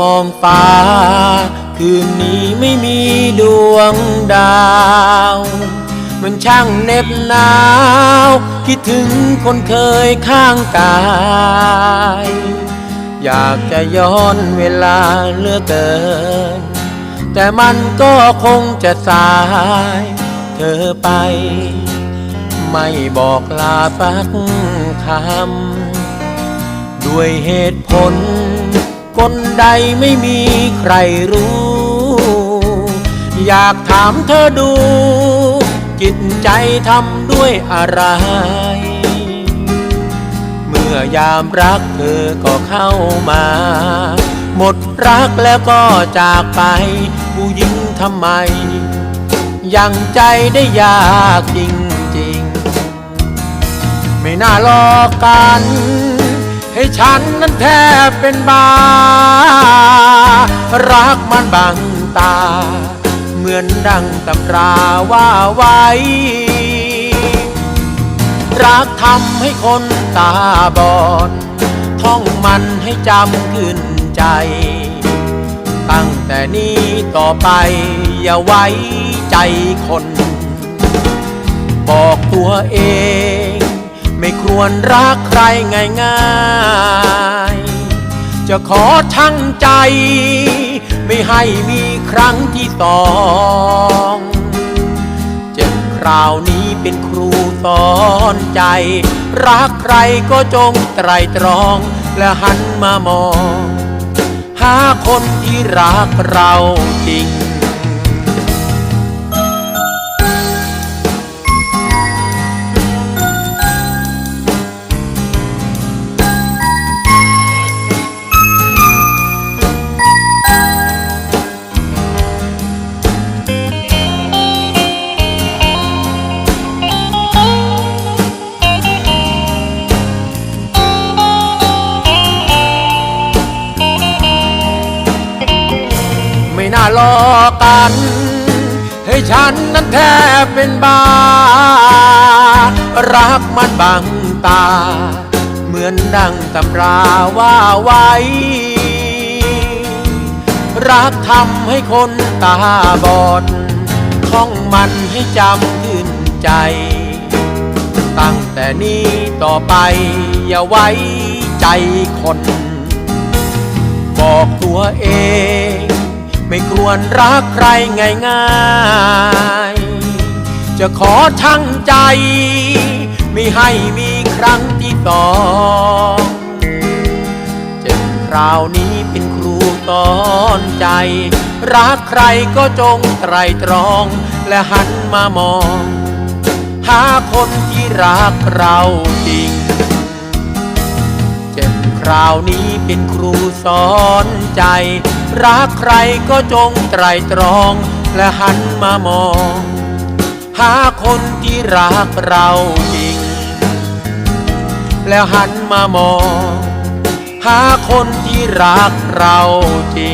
มองฟ้า คืนนี้ไม่มีดวงดาว มันช่างเหน็บหนาว คิดถึงคนเคยข้างกาย อยากจะย้อนเวลาเลือเกิน แต่มันก็คงจะสาย เธอไป ไม่บอกลาสักคำด้วยเหตุผล คนใดไม่มีใครรู้ อยากถามเธอดู จิตใจทำด้วยอะไร เมื่อยามรักเธอก็เข้ามา หมดรักแล้วก็จากไป ผู้หญิงทำไม ยังใจได้ยากจริงๆ ไม่น่าลอกกัน ให้ฉันนั้นแทบเป็นบ้ารักมันบังตา เหมือนดังตำราว่าไว้ รักทำให้คนตาบอด ท่องมันให้จำขึ้นใจ ตั้งแต่นี้ต่อไปอย่าไว้ใจคน บอกตัวเอง ไม่ควรรักใครง่ายๆ จะขอทั้งใจ ไม่ให้มีครั้งที่สอง เจ็บคราวนี้เป็นครูสอนใจ รักใครก็จงไตรตรองและหันมามอง หาคนที่รักเราจริง น่าหลอกกัน ให้ฉันนั้นแทบเป็นบ้า รักมันบังตา เหมือนดังตำราว่าไว้ รักทำให้คนตาบอดท่องมันให้จำขึ้นใจ ตั้งแต่นี้ต่อไปอย่าไว้ใจคน บอกตัวเอง ไม่ควรรักใครง่ายๆ จะขอทั้งใจ ไม่ให้มีครั้งที่สองเจ็บคราวนี้เป็นครูสอนใจ รักใครก็จงไตรตรอง และหันมามอง หาคนที่รักเราจริงเจ็บคราวนี้เป็นครูสอนใจ รักใครก็จงไตรตรองและหันมามอง หาคนที่รักเราจริง แล้วหันมามอง หาคนที่รักเราจริง